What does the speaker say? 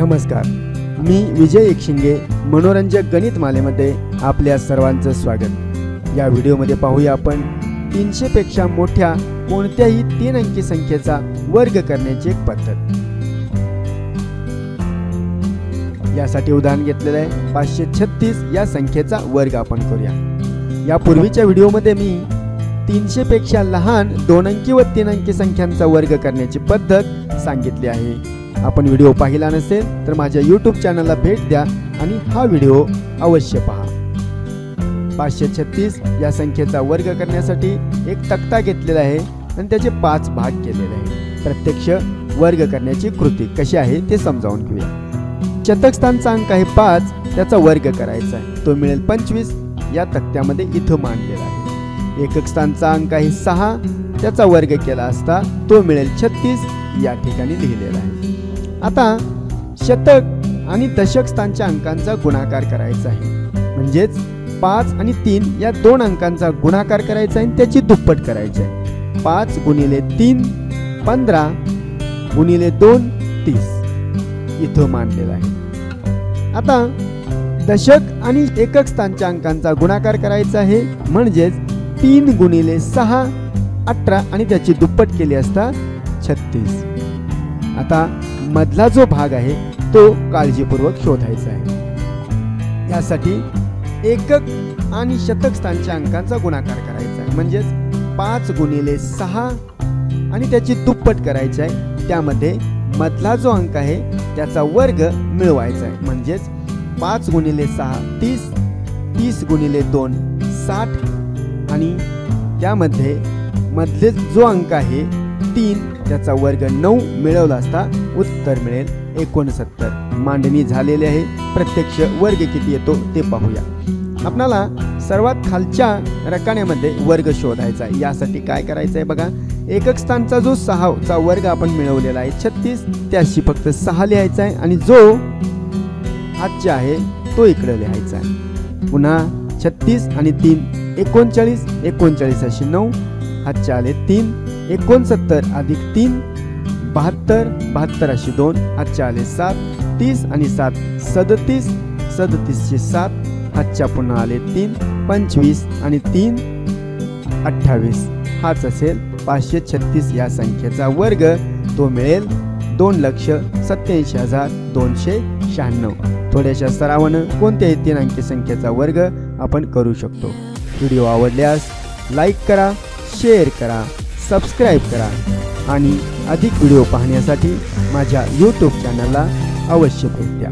नमस्कार. मी विजय एकशिंगे मनोरंजक गणित मालेमध्ये आपल्या सर्वांचं स्वागत. या व्हिडिओमध्ये पाहूया आपण तीनशेपेक्षा मोठ्या कोणत्याही तीन अंकी संख्येचा वर्ग करण्याची एक पद्धत. यासाठी उदाहरण घेतलेलं आहे पाचशे छत्तीस या संख्येचा वर्ग आपण करूया. यापूर्वीच्या व्हिडिओमध्ये मी तीनशे पेक्षा लहान दोन अंकी व तीन अंकी संख्यांचा वर्ग करण्याची पद्धत सांगितली आहे. आपण व्हिडिओ पाहिला नसेल तर माझ्या यूट्यूब चॅनलला भेट द्या आणि हा व्हिडिओ अवश्य पहा. पाचशे छत्तीस या संख्येचा वर्ग करण्यासाठी एक तक्ता घेतलेला आहे आणि त्याचे पाच भाग केलेले आहे प्रत्यक्ष वर्ग करण्याची कृती कशी आहे ते समजावून घेऊया. शतक स्थानचा अंक आहे पाच त्याचा वर्ग करायचा आहे. तो मिळेल पंचवीस या तक्त्यामध्ये इथं मांडलेला आहे. एकक स्थानचा अंक आहे सहा त्याचा वर्ग केला असता तो मिळेल छत्तीस या ठिकाणी लिहिलेलं आहे. आता शतक आणि दशक स्थानच्या अंकांचा गुणाकार करायचा आहे. म्हणजेच पाच आणि तीन या दोन अंकांचा गुणाकार करायचा आहे आणि त्याची दुप्पट करायची आहे. पाच गुणिले तीन पंधरा गुणिले दोन तीस. इथं मांडलेलं आहे. आता दशक आणि एकक स्थानच्या अंकांचा गुणाकार करायचा आहे. म्हणजेच तीन गुणिले सहा अठरा आणि त्याची दुप्पट केली असता छत्तीस. आता मधला जो भाग आहे तो काळजीपूर्वक शोधायचा आहे. यासाठी एकक आणि शतक स्थानच्या अंकांचा गुणाकार करायचा आहे. म्हणजेच पाच गुणिले सहा आणि त्याची दुप्पट करायची आहे. त्यामध्ये मधला जो अंक आहे त्याचा वर्ग मिळवायचा आहे. म्हणजेच पाच गुणिले सहा तीस तीस गुणिले दोन साठ आणि त्यामध्ये मधले जो अंक आहे तीन त्याचा वर्ग नऊ मिळवला असता उत्तर मिळेल एकोणसत्तर. मांडणी झालेली आहे. प्रत्यक्ष वर्ग किती येतो ते पाहूया. आपणाला सर्वात खालच्या रकाण्यामध्ये वर्ग शोधायचा आहे. यासाठी काय करायचं आहे बघा. एकक स्थानचा जो सहाचा वर्ग आपण मिळवलेला आहे छत्तीस त्याशी फक्त सहा लिहायचा आहे आणि जो आजच्या आहे तो इकडं लिहायचा आहे. पुन्हा छत्तीस आणि तीन एकोणचाळीस एकोणचाळीस अशी नऊ हातच्या आले तीन एकोणसत्तर अधिक तीन बहात्तर बहात्तर अशी दोन आजच्या आले सात तीस आणि सात सदतीस सदतीसशे सात आजच्या पुन्हा आले तीन पंचवीस आणि तीन अठ्ठावीस. हाच असेल पाचशे छत्तीस या संख्येचा वर्ग. तो मिळेल दोन लक्ष सत्याऐंशी हजार दोनशे शहाण्णव. थोड्याशा सरावानं कोणत्याही तीन अंकी संख्येचा वर्ग आपण करू शकतो. व्हिडिओ आवडल्यास लाईक करा शेअर करा. सबस्क्राईब करा आणि अधिक व्हिडिओ पाहण्यासाठी माझ्या यूट्यूब चॅनलला अवश्य भेट द्या.